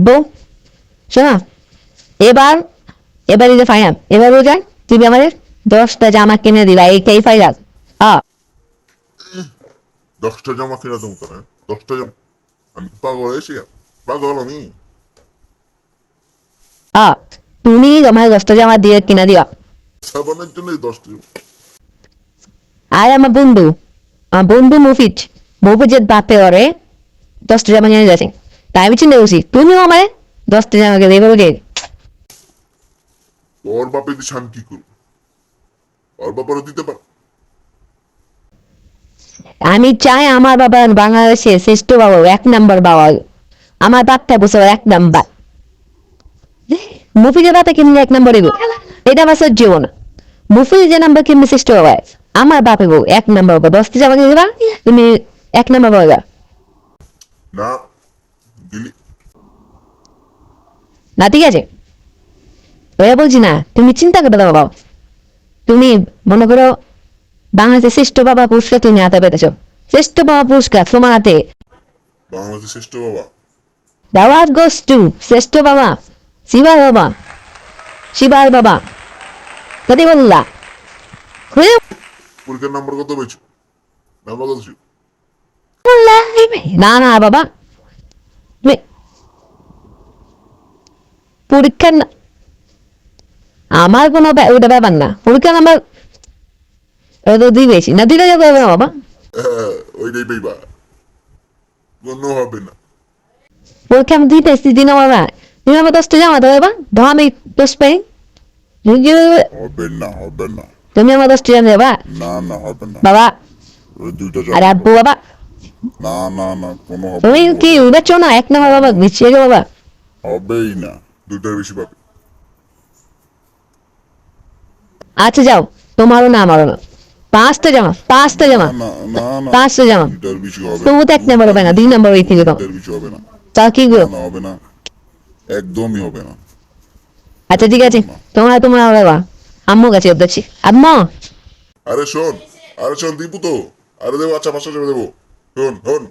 বউ শোনো এবার এবার এই যে ফাইনাল এবার বোঝান তুমি আমাদের দশটা জামা কিনে দিবা এইটাই ফাইনাল আ। দশটা জামা কিনা তুমি করে দশটা জামা। আমি পাগল হয়েছি? পাগল আমি? আ তুমি আমার দশটা জামা দিয়ে কিনে দিবা। সাবানের জন্য দশটা আর আমার বন্ধু আমার বন্ধু মুফিজ মুফিজের বাপে ওরে দশটা জামা কিনে যাচ্ছে তাই আমি চিন্তা করছি তুমিও আমার দশটা ওর বাপে ওর বাপারও দিতে পার আমি চাই আমার বাবা বাংলাদেশের শ্রেষ্ঠ বাবা এক নাম্বার বাবা। আমার বাপটা বসে এক নাম্বার। মুফিজের বাপে কিনলে এক নাম্বার এগো এটা আমার সহ্য না। মুফিজ যে নাম্বার কিনবে শ্রেষ্ঠ বাবা আমার বাপে গো এক নাম্বার বাবা। দশটি জামা কিনে দেবা তুমি এক নাম্বার বাবা। না দিলি না ঠিক আছে। ওরা বলছি না তুমি চিন্তা করতে দাও বাবা। তুমি মনে করো বাংলাদেশের শ্রেষ্ঠ বাবা পুরস্কার তুমি হাতে পেতেছ শ্রেষ্ঠ বাবা পুরস্কার তোমার হাতে। বাংলাদেশের শ্রেষ্ঠ বাবা? দাওয়াত গোস টু শ্রেষ্ঠ বাবা শিবার বাবা শিবার বাবা। পরীক্ষার নাম্বার কত পেয়েছ? নাম্বার কত ছিল না না বাবা। তুমি পরীক্ষা আমার কোনো ওটা ব্যাপার না। পরীক্ষা নাম্বার ওটা দিবেছি না দিলে যাবে না বাবা। ওইটাই পেইবা কোনো হবে না। পরীক্ষা আমি দিতেছি দিন বাবা আমার দশটা জামা দেবে ধর আমি পাই। হবে না হবে না। তুমি আমার দশটা জামা দেবা? না না হবে না। বাবা। ওই দুইটা আর জামা আব্বু বাবা। না না না কোনো তুমি কি উড়াচ্ছ না। এক নম্বর বাবা মিছিয়ে বাবা। হবেই না। দুইটার বেশি পাবে। আচ্ছা যাও। তোমারও না আমারও না। পাঁচটা জামা পাঁচটা জামা। পাঁচটা জামা। হবে তবু তো এক নম্বর হবে না দুই নম্বর ওই থেকে তো হবে না। কি হবে না। একদমই হবে না। আচ্ছা ঠিক আছে। তোমার তোমার বাবা আম্মু কাছে যাচ্ছি। আম্মা! আরে শোন আরে শোন দীপু তো। আরে দেবো আচ্ছা পাঁচশো টাকা দেবো। শোন শোন।